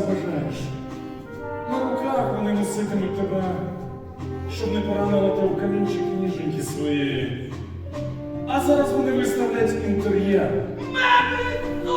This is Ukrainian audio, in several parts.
забажаєш. На руках вони носитимуть тебе, щоб не поранила ти в камінчик ніженьки своєї. А зараз вони виставлять інтер'єр. Мебель! Ну,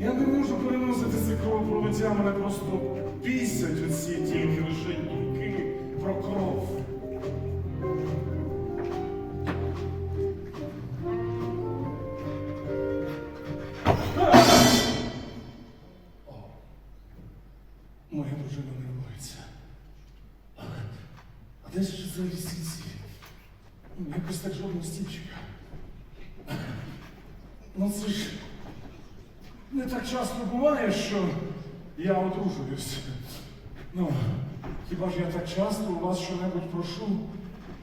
Я не можу переносити це кровопролиття, мене просто бісять оці тільки лише думки про кров. Моя дружина нервується. А, де за лісиці? Якось так жодного стільчика. Ну це ж не так часто буває, що я одружуюсь. Ну, хіба ж я так часто у вас що-небудь прошу,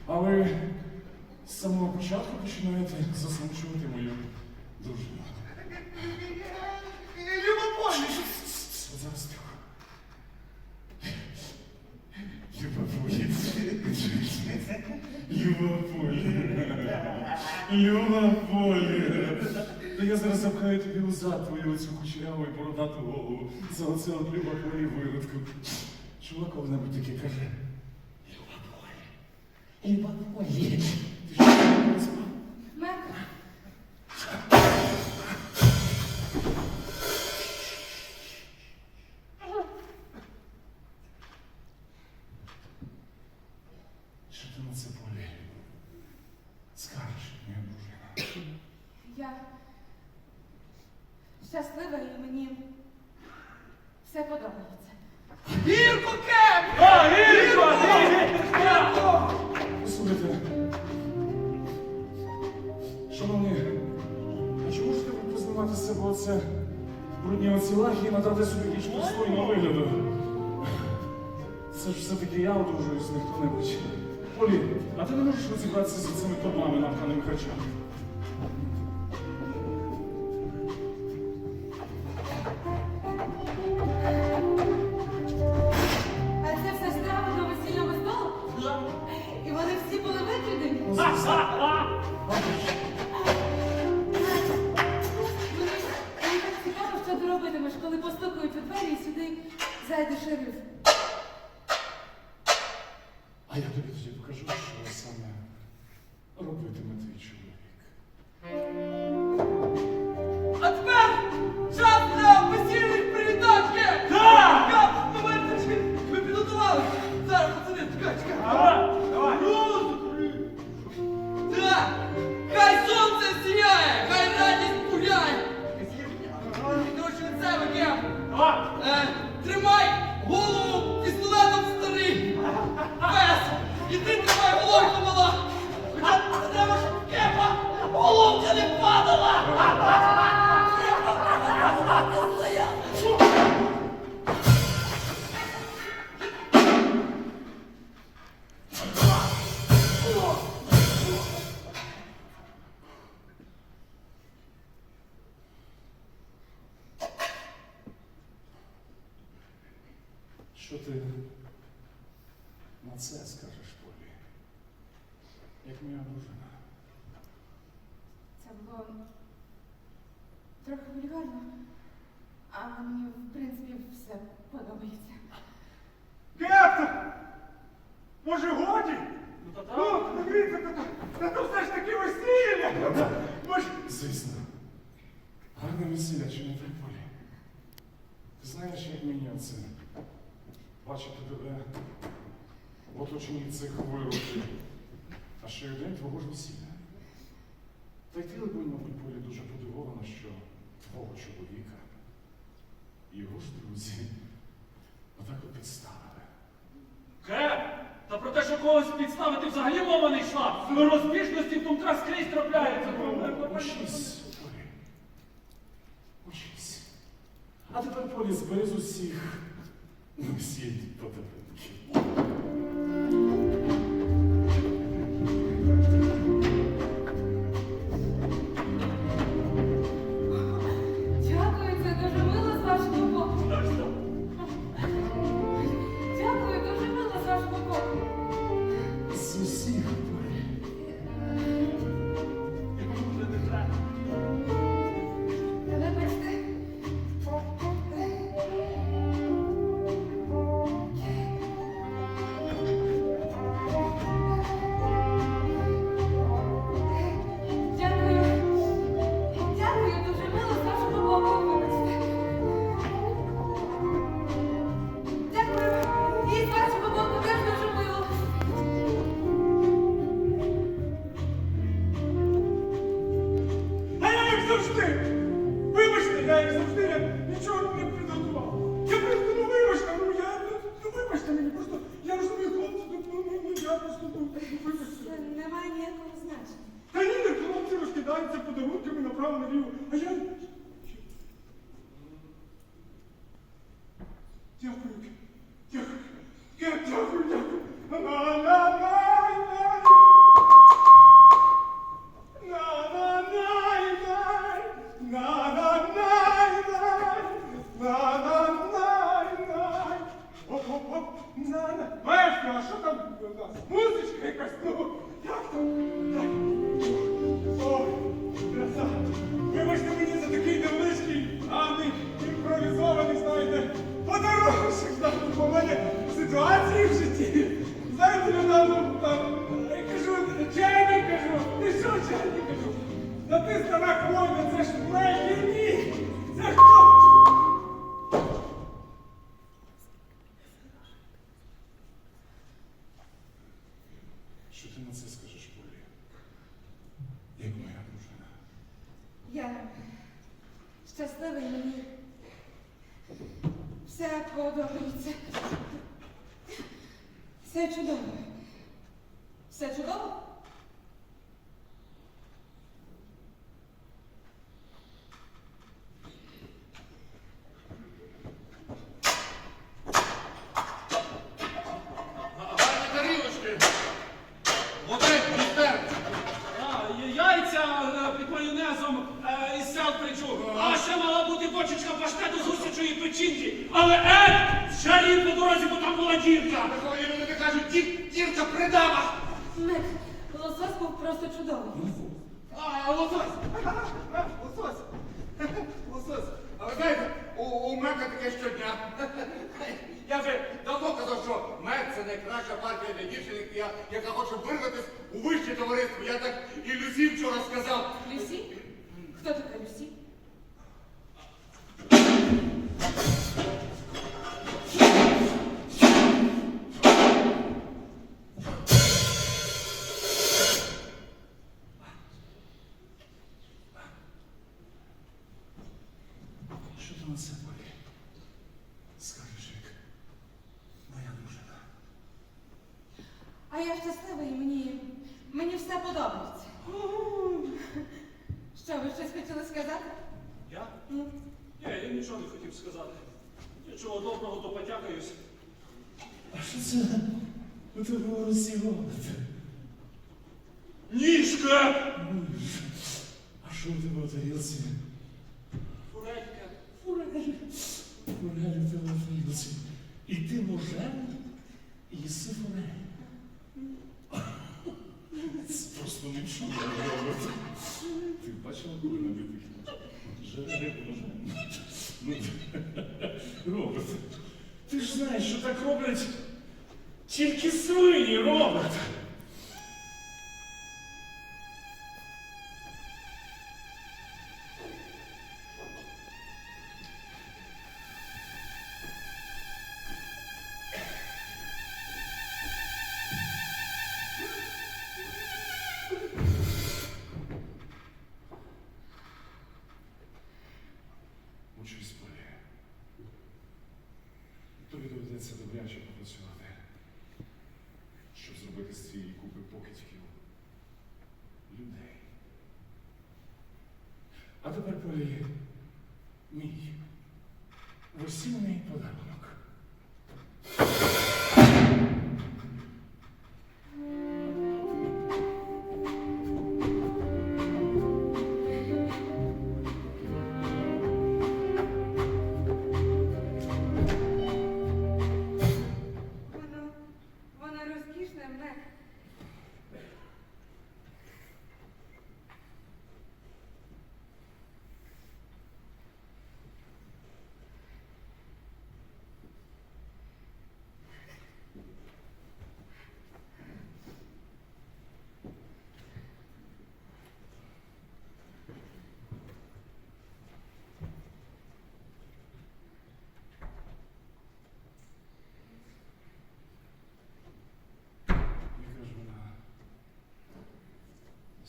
а ви з самого початку починаєте засмучувати мою дружину. Любопольний! Зараз тихо. Любополі. Любополі. Любополі. Та я зараз запхаю тобі у твою оцю кучеряву і бородату голову. За оце облюба твої виродку. Чувак коли-небудь таке каже? Любополі. Любополі. Ти що не щаслива і мені все подобається. Гірко, Кеп! А, Гірко! Гірко! Послухайте, шановні, а чому ж треба познімати з себе оце брудні оці лахи і надати собі більш пристойного вигляду? Це ж все-таки я одружуюсь, не хто-небудь. Полі, а ти не можеш розібратися з цими торбами напханими харчами? Я тобі тоді покажу, що саме робитиме твій чоловік. Що ти на це скажеш, Полі? Як моя дружина? Це було трохи вульгарно, а мені, в принципі, все подобається. Кепта! Може годі? Ну, дивіться, та то- та то все ж таки весілля! Може, Звісно. Гарне весілля, чи не так, Полі? Ти знаєш, як мені оце? Бачити тебе в оточенні цих вироків, а ще й день твого ж весілля. Та й ти, либонь, мабуть, Полі дуже подивована, що твого чоловіка його ж друзі отак от підставили. Кеп, та про те, що когось підставити взагалі мова не йшла. В Розбіжності в думка скрізь трапляється. Учись, Полі. Учись. А тепер Полі збери з усіх усі подарунки. Завжди! Вибачте, я як завжди, я нічого не підготував. Я просто, ну вибачте, ну я, ну вибачте мені, просто, я розумію, хлопці, ну, ну, ну, ну, я просто, ну, ну, вибачте. Немає ніякого значення. Та ні, не хлопці розкидаються подарунками направо наліво, а я... Дякую, дякую, дякую, дякую. Та ти стара це ж легкі ні. Це хто? Що ти на це скажеш, Полі? Як моя дружина? Я щаслива і мені все подобається. Все чудово. Все чудово? Гусячої. Але е, ще по дорозі, бо там була дірка. Такої люди кажуть, «Ді- дірка придава. Мик, лосось був просто чудовий. А, лосось. Лосось. Лосось. А ви знаєте, у, у Мека таке щодня. Я вже давно казав, що мед це найкраща партія для дівчини, я- яка хоче вирватися у вище товариство. Я так і Люсі вчора сказав. Люсі? Хто така Люсі? Що, ви щось хотіли сказати? Я? Ну, Ні, я нічого не хотів сказати. Нічого доброго, то потякаюсь. А що це у тебе у Росі? Ніжка! А що у тебе у тарілці? Фурелька. Форель. Форель у тебе у тарілці. І ти ножем їси форель. Це просто не чудо, бачила коли ножем. Ну, Роберт, ти ж знаєш, що так роблять тільки свині, Роберт. Мій. В осінній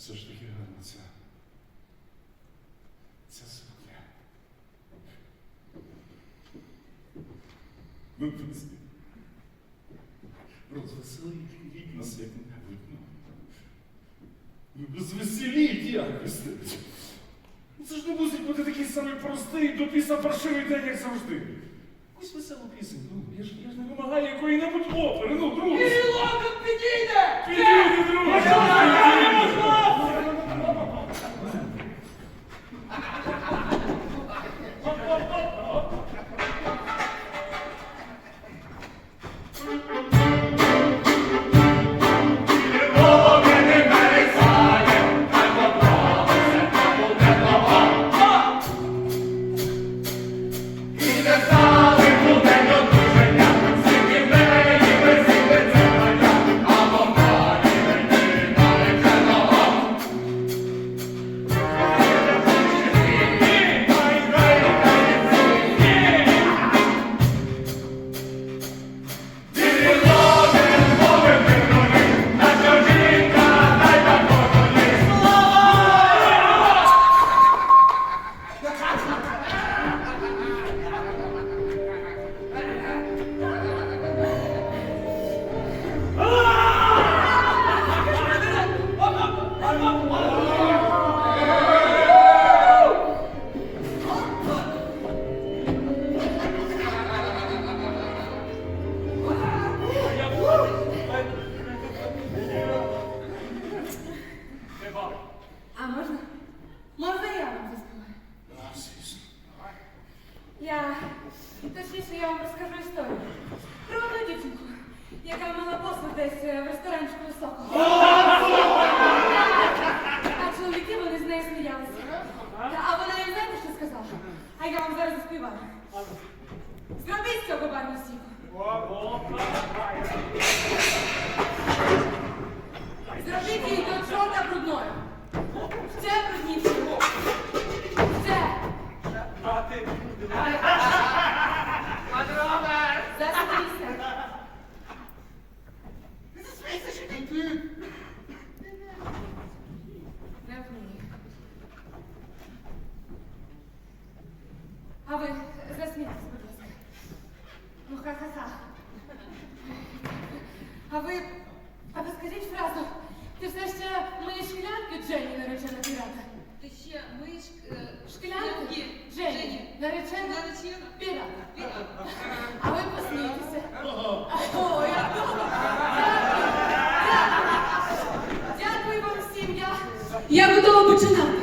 все ж таки гарна ця. Ця сукня. Ви розвеселіть нас, як не ну, видно. Ви розвеселіть якось. Ну, це ж не мусить бути такий самий простий, до після паршивий день, як завжди. Якусь веселу пісеньку. Ну, я ж, я ж не вимагаю якої-небудь опери, ну, друзі. Кирило, тут підійде! Підійде, друзі! Dude, 也不道不知道。